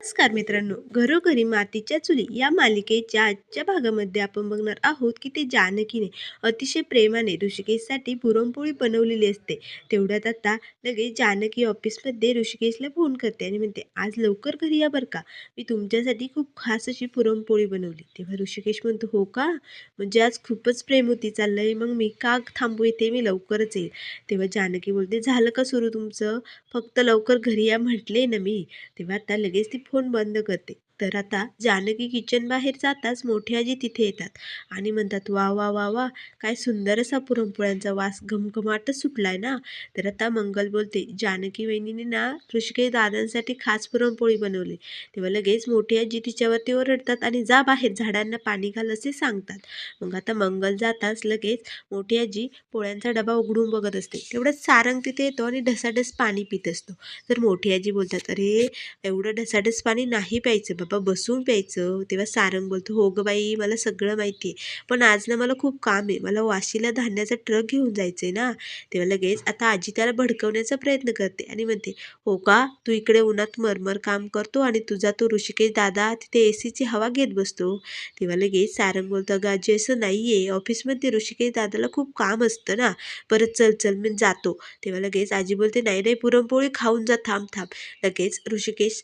नमस्कार मित्रांनो घरोघरी मातीच्या चुली या मालिकेच्या आजच्या भागामध्ये आपण बघणार आहोत की ते जानकीने अतिशय प्रेमाने ऋषिकेशसाठी पुरणपोळी बनवलेली असते. तेवढ्यात आता लगेच जानकी ऑफिसमध्ये ऋषिकेशला फोन करते आणि म्हणते आज लवकर घरी या बरं का? मी तुमच्यासाठी खूप खास अशी पुरणपोळी बनवली. तेव्हा ऋषिकेश म्हणतो हो का? म्हणजे आज खूपच प्रेम होती चाललंय. मग मी का थांबू येते मी लवकरच येईल. तेव्हा जानकी बोलते झालं का सुरू तुमचं? फक्त लवकर घरी या म्हटले ना मी. तेव्हा आता लगेच ती फोन बंद करते. तर आता जानकी किचन बाहेर जाताच मोठी आजी तिथे येतात आणि म्हणतात वा वा वा वा काय सुंदर असा पुरणपोळ्यांचा वास घमघमाटच सुटलाय ना? तर आता मंगल बोलते जानकी वहिनीने ना ऋषिकेश दादांसाठी खास पुरणपोळी बनवली. तेव्हा लगेच मोठी आजी तिच्यावरती ओरडतात आणि जा बाहेर झाडांना पाणी घाल असे सांगतात. मग आता मंगल जाताच लगेच मोठी आजी पोळ्यांचा डबा उघडून बघत असते. तेवढंच सारंग तिथे येतो आणि ढसाढस पाणी पित असतो. तर मोठी आजी बोलतात अरे एवढं ढसाढस पाणी नाही प्यायचं बाबा. बसून प्यायचं तेव्हा सारंग बोलतो हो गं बाई मला सगळं माहिती आहे पण आज ना मला खूप काम आहे मला वाशीला धान्याचा ट्रक घेऊन जायचं आहे ना. तेव्हा लगेच आता आजी त्याला भडकवण्याचा प्रयत्न करते आणि म्हणते हो का तू इकडे उन्हात मरमर काम करतो आणि तुझा तो ऋषिकेश दादा तिथे ए सीची हवा घेत बसतो? तेव्हा लगेच सारंग बोलतो अगं आजी असं नाही आहे ऑफिसमध्ये ऋषिकेश दादाला खूप काम असतं ना परत चल चल मी जातो. तेव्हा लगेच आजी बोलते नाही नाही पुरणपोळी खाऊन जा थांब थांब. लगेच ऋषिकेश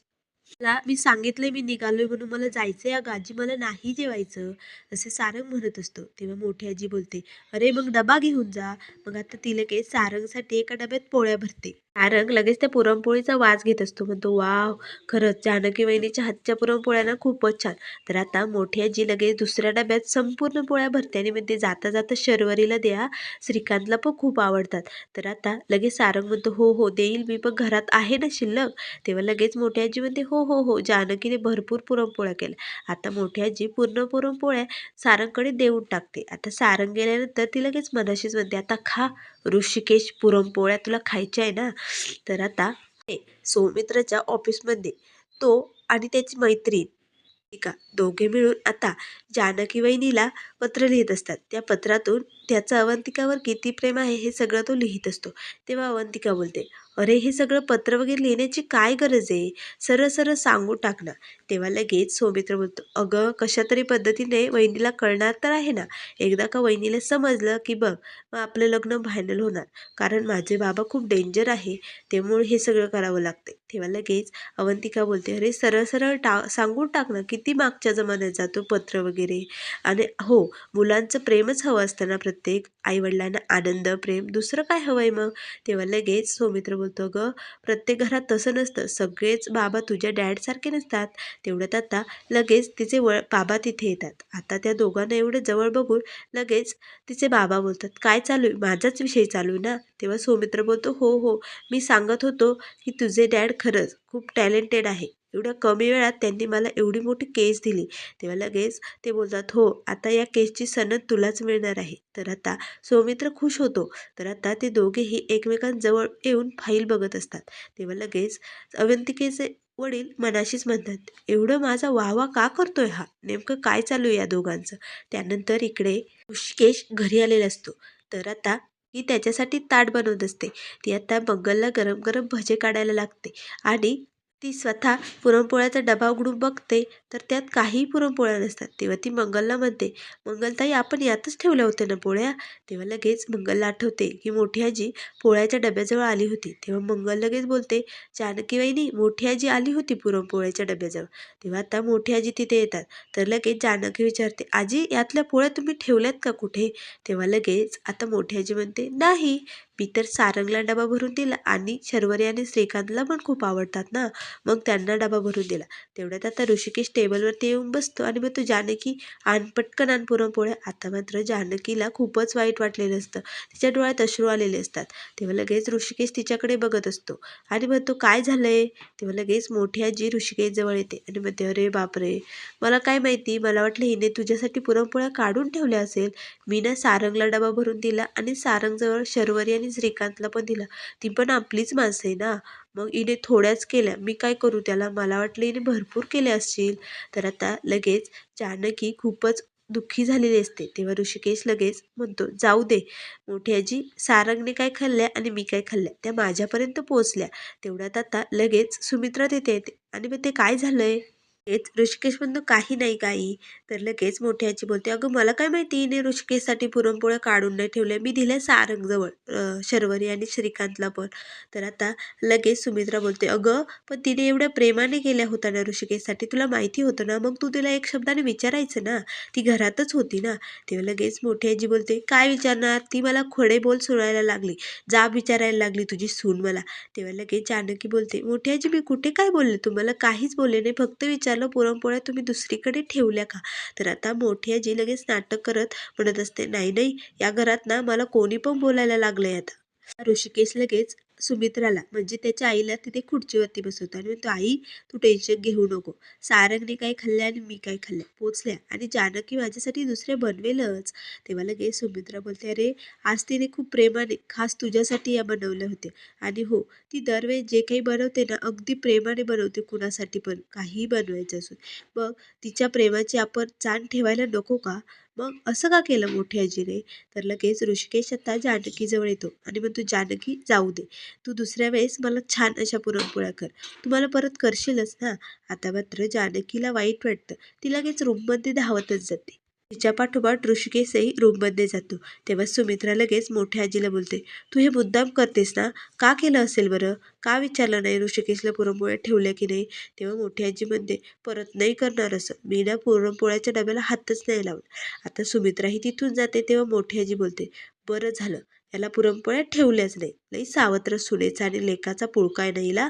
मी सांगितलंय मी निघालोय म्हणून मला जायचंय. अगं आजी मला नाही जेवायचं. असे सारंग म्हणत असतो. तेव्हा मोठी आजी बोलते अरे मग डबा घेऊन जा. मग आता तिला काही सारंगसाठी एका डब्यात पोळ्या भरते. सारंग लगेच त्या पुरणपोळीचा वास घेत असतो. म्हणतो वाव खरंच जानकी वहिनीच्या हातच्या पुरणपोळ्या ना खूपच छान. तर आता मोठी आजी लगेच दुसऱ्या डब्यात संपूर्ण पोळ्या भरते आणि म्हणते जाता जाता शर्वरीला द्या श्रीकांतला पण खूप आवडतात. तर आता लगेच सारंग म्हणतो हो हो देईल मी पण घरात आहे ना शिल्लक. तेव्हा लगेच मोठी आजी म्हणते हो हो हो जानकीने भरपूर पुरणपोळ्या केल्या. आता मोठी आजी पूर्ण पुरणपोळ्या सारंगकडे देऊन टाकते. आता सारंग गेल्यानंतर ती लगेच मनाशीच म्हणते आता खा. ऋषिकेश पुरणपोळ्या तुला खायच्या आहे ना तर आता सौमित्रच्या सौमित्राच्या ऑफिसमध्ये. तो आणि त्याची मैत्रीण. का दोघे मिळून आता जानकी वहिनीला पत्र लिहित असतात. त्या पत्रातून त्याचं अवंतिकावर किती प्रेम आहे हे सगळं तो लिहित असतो. तेव्हा अवंतिका बोलते अरे हे सगळं पत्र वगैरे लिहिण्याची काय गरज आहे? सरळ सरळ सांगून टाकणं तेव्हा लगेच सौमित्र बोलतो अगं कशा तरी पद्धतीने वहिनीला कळणार तर आहे ना? एकदा का वहिनीला समजलं की बघ मग आपलं लग्न फायनल होणार. कारण माझे बाबा खूप डेंजर आहे त्यामुळे हे सगळं करावं लागते तेव्हा लगेच अवंतिका बोलते अरे सरळ सरळ टा सांगून टाकणं किती मागच्या जमान्यात जातो पत्र वगैरे? आणि हो मुलांचं प्रेमच हवं असताना प्रत्येक आईवडिलांना आनंद प्रेम दुसरं काय हवं आहे मग? तेव्हा लगेच सौमित्र बोलतो ग प्रत्येक घरात तसं नसतं. सगळेच बाबा तुझ्या डॅडसारखे नसतात. तेवढ्यात आता लगेच तिचे वळ बाबा तिथे येतात. आता त्या दोघांना एवढं जवळ बघून लगेच तिचे बाबा बोलतात काय चालू आहे? माझाच विषय चालू आहे ना? तेव्हा सौमित्र बोलतो हो हो. मी सांगत होतो की तुझे डॅड खरंच खूप टॅलेंटेड आहे. एवढ्या कमी वेळात त्यांनी मला एवढी मोठी केस दिली. तेव्हा लगेच ते बोलतात हो आता या केसची सनद तुलाच मिळणार आहे. तर आता सौमित्र खुश होतो. तर आता ते दोघेही एकमेकांजवळ येऊन फाईल बघत असतात. तेव्हा लगेच अवंतिकेचे वडील मनाशीच म्हणतात एवढं माझा वाहवा का करतोय हा? नेमकं काय चालू आहे या दोघांचं? त्यानंतर इकडे ऋषिकेश घरी आलेला असतो. तर आता ती त्याच्यासाठी ताट बनवत असते. ती आता मंगलला गरम गरम भजे काढायला लागते आणि ती स्वतः पुरणपोळ्याचा डबा उघडून बघते तर त्यात काहीही पुरणपोळ्या नसतात. तेव्हा ती मंगलला म्हणते मंगलताई आपण यातच ठेवल्या होत्या ना पोळ्या? तेव्हा लगेच मंगलला आठवते की मोठी आजी पोळ्याच्या डब्याजवळ आली होती. तेव्हा मंगल लगेच बोलते जानकीबाईनी मोठी आजी आली होती पुरणपोळ्याच्या डब्याजवळ. तेव्हा आता मोठी आजी तिथे येतात. तर लगेच जानकी विचारते आजी यातल्या पोळ्या तुम्ही ठेवल्यात का कुठे? तेव्हा लगेच आता मोठी आजी म्हणते नाही मी तर सारंगला डबा भरून दिला आणि शर्वरी आणि श्रीकांतला पण खूप आवडतात ना. मग त्यांना डबा भरून दिला. तेवढ्यात आता ऋषिकेश टेबलवरती येऊन बसतो आणि मग तो जानकी आण पटकन आण पुरणपोळ्या. आता मात्र जानकीला खूपच वाईट वाटलेलं असतं. तिच्या डोळ्यात अश्रू आलेले असतात. तेव्हा लगेच ऋषिकेश तिच्याकडे बघत असतो. आणि मग तो काय झालंय? तेव्हा लगेच मोठी आजी ऋषिकेश जवळ येते आणि म्हणते अरे बापरे! मला काय माहिती? मला वाटलं हिने तुझ्यासाठी पुरणपोळ्या काढून ठेवल्या असेल. मी ना सारंगला डबा भरून दिला आणि सारंगजवळ शर्वरी आणि श्रीकांतला पण दिला. ती पण आपलीच माणसं आहे ना. मग हिने थोड्याच केल्या. मी काय करू त्याला? मला वाटलं हिने भरपूर केल्या असतील. तर आता लगेच जानकी खूपच दुःखी झालेली असते. तेव्हा ऋषिकेश लगेच म्हणतो जाऊ दे. मोठी आजी सारंगने काय खाल्ल्या आणि मी काय खाल्ल्या? त्या माझ्यापर्यंत पोहोचल्या. तेवढ्यात आता लगेच सुमित्रा तिथे येते. आणि मग ते काय झालंय? हेच ऋषिकेश म्हणतो काही नाही काही. तर लगेच मोठी आजी बोलते अगं मला काय माहिती? हिने ऋषिकेशसाठी पुरणपोळ्या काढून नाही ठेवल्या. मी दिल्या सारंगजवळ शर्वरी आणि श्रीकांतला पण. तर आता लगेच सुमित्रा बोलते अगं पण तिने एवढ्या प्रेमाने केल्या होत्या ना ऋषिकेशसाठी. तुला माहिती होतं ना? मग तू तिला एक शब्दाने विचारायचं ना? ती घरातच होती ना? तेव्हा लगेच मोठी आजी बोलते काय विचारणार? ती मला खोडे बोल सोडायला लागली. जाब विचारायला लागली तुझी सून मला. तेव्हा लगेच जानकी बोलते मोठी आजी मी कुठे काय बोलले? तुम्हाला काहीच बोलले नाही. फक्त विचार विचारलं पुरणपोळ्या तुम्ही दुसरीकडे ठेवल्या का? तर आता मोठी आजी लगेच नाटक करत म्हणत असते नाही नाही या घरात ना मला कोणी पण बोलायला लागलंय आता. ऋषिकेश लगेच सुमित्राला म्हणजे त्याच्या आईला तिथे खुर्चीवरती बसवतो आणि म्हणतो आई तू टेन्शन घेऊ नको. सारंगने काय खाल्लं आणि मी काय खाल्लं पोचल्या. आणि जानकी माझ्यासाठी दुसरे बनवेलच. तेव्हा लगेच सुमित्रा बोलते अरे आज तिने खूप प्रेमाने खास तुझ्यासाठी या बनवल्या होत्या. आणि हो ती दरवेळेस जे काही बनवते ना अगदी प्रेमाने बनवते कुणासाठी पण. काहीही बनवायचं असून. मग तिच्या प्रेमाची आपण जाण ठेवायला नको का? मग असं का केलं मोठी आजीने? तर लगेच ऋषिकेश आता जानकीजवळ येतो. आणि म्हणतो जानकी जाऊ दे. तू दुसऱ्या वेळेस मला छान अशा पुरणपोळ्या कर. तू मला परत करशीलच ना? आता मात्र जानकीला वाईट वाटतं. ती लगेच रूममध्ये धावतच जाते. तिच्या पाठोपाठ ऋषिकेशही रूममध्ये जातो. तेव्हा सुमित्रा लगेच मोठ्या आजीला बोलते तू हे मुद्दाम करतेस ना? का केलं असेल बरं? का विचारलं नाही ऋषिकेशला पुरणपोळ्या ठेवल्या की नाही? तेव्हा मोठी आजी म्हणते परत नाही करणार असं. मी ना पुरणपोळ्याच्या डब्याला हातच नाही लावत. आता सुमित्राही तिथून जाते तेव्हा मोठी आजी बोलते बरं झालं. याला पुरणपोळ्या ठेवल्याच नाही. लई सावत्र सुनेचा आणि लेकाचा पुळकाय नाहीला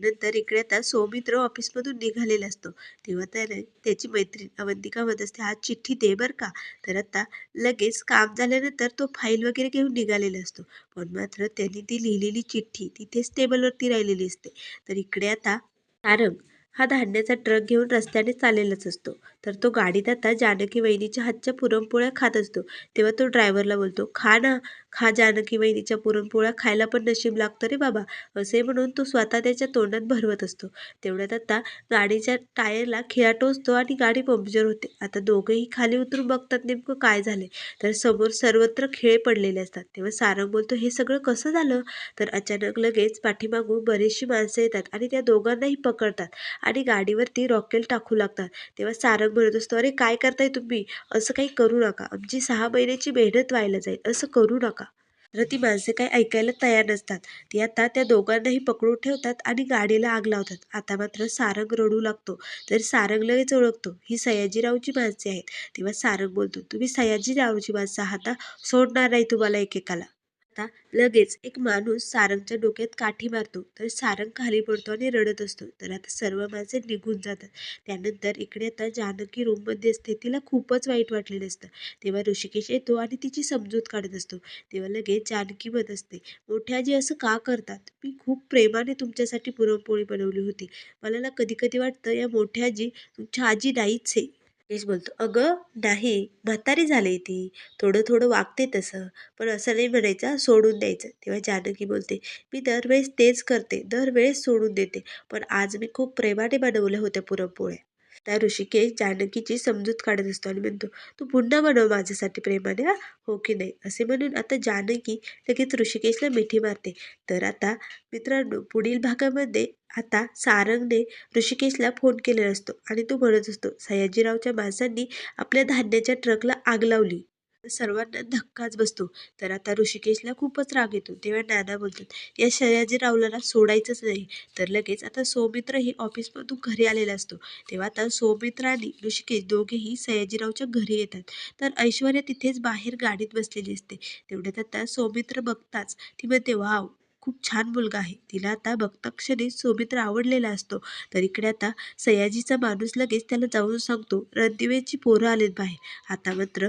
नंतर इकडे आता सौमित्र ऑफिसमधून निघालेला असतो. तेव्हा त्याने त्याची मैत्रीण अवंतिका म्हणत असते हा चिठ्ठी दे बरं का. तर आता लगेच काम झाल्यानंतर तो फाईल वगैरे घेऊन निघालेला असतो. पण मात्र त्यांनी ती लिहिलेली चिठ्ठी तिथेच टेबलवरती राहिलेली असते. तर इकडे आता तारंग हा धान्याचा ट्रक घेऊन रस्त्याने चाललेलाच असतो. तर तो गाडीत आता जानकी वहिनीच्या हातच्या पुरणपोळ्या खात असतो. तेव्हा तो ड्रायव्हरला बोलतो खा ना खा जानकी वहिनीच्या पुरणपोळ्या खायला पण नशीब लागतं रे बाबा असे म्हणून तो स्वतः त्याच्या तोंडात भरवत असतो. तेवढ्यात आता गाडीच्या टायरला खिळा टोचतो आणि गाडी पंक्चर होते. आता दोघेही खाली उतरून बघतात नेमकं काय झाले तर समोर सर्वत्र खिळे पडलेले असतात. तेव्हा सारंग बोलतो हे सगळं कसं झालं? तर अचानक लगेच पाठीमागून बरीचशी माणसं येतात आणि त्या दोघांनाही पकडतात आणि गाडीवरती रॉकेल टाकू लागतात. तेव्हा सारंग म्हणत असतो अरे काय करताय तुम्ही? असं काही करू नका. आमची सहा महिन्याची मेहनत व्हायला जाईल. असं करू नका. तर ती माणसे काही ऐकायला तयार नसतात. ती आता त्या दोघांनाही पकडून ठेवतात आणि गाडीला आग लावतात. आता मात्र सारंग रडू लागतो. तर सारंग लगेच ओळखतो. ही सयाजीरावची माणसे आहेत. तेव्हा सारंग बोलतो तुम्ही सयाजीरावची माणसं आहात सोडणार नाही तुम्हाला एकेकाला. आता लगेच एक माणूस सारंगच्या डोक्यात काठी मारतो तर सारंग खाली पडतो आणि रडत असतो. तर आता सर्व माणसे निघून जातात. त्यानंतर इकडे आता जानकी रूममध्ये असते. तिला खूपच वाईट वाटलेलं असतं. तेव्हा ऋषिकेश येतो आणि तिची समजूत काढत असतो. तेव्हा लगेच जानकी म्हणत असते मोठ्या जी असं का करतात? मी खूप प्रेमाने तुमच्यासाठी पुरणपोळी बनवली होती. मला ना कधी कधी वाटतं या मोठ्या जी तुमच्या आजी नाहीच आहे यश बोलतो अगं नाही म्हातारी झाली ती. थोडं थोडं वागते तसं. पण असं नाही म्हणायचं सोडून द्यायचं. तेव्हा जानकी बोलते मी दरवेळेस तेच करते दरवेळेस सोडून देते. पण आज मी खूप प्रेमाने बनवल्या होत्या पुरणपोळ्या. त्या ऋषिकेश जानकीची समजूत काढत असतो आणि म्हणतो तू पुन्हा बनव माझ्यासाठी प्रेमाने हा? हो की नाही? असे म्हणून आता जानकी लगेच ऋषिकेशला मिठी मारते. तर आता मित्रांनो पुढील भागामध्ये आता सारंगने ऋषिकेशला फोन केलेला असतो आणि तो म्हणत असतो सयाजीरावच्या माणसांनी आपल्या धान्याच्या ट्रकला आग लावली. सर्वांना धक्काच बसतो. तर आता ऋषिकेशला खूपच राग येतो. तेव्हा नाना बोलतात या सयाजीरावला सोडायचंच नाही. तर लगेच आता सौमित्रही ऑफिसमधून घरी आलेला असतो. तेव्हा आता सौमित्र आणि ऋषिकेश दोघेही सयाजीरावच्या घरी येतात. तर ऐश्वर्या तिथेच बाहेर गाडीत बसलेली असते. तेवढ्यात आता सौमित्र बघताच ती म्हणते वाव खूप छान मुलगा आहे. तिला आता बघता क्षणी सौमित्र आवडलेला असतो. तर इकडे आता सयाजीचा माणूस लगेच त्याला जाऊन सांगतो रणदिवेची पोरं आलेत बाहेर. आता मात्र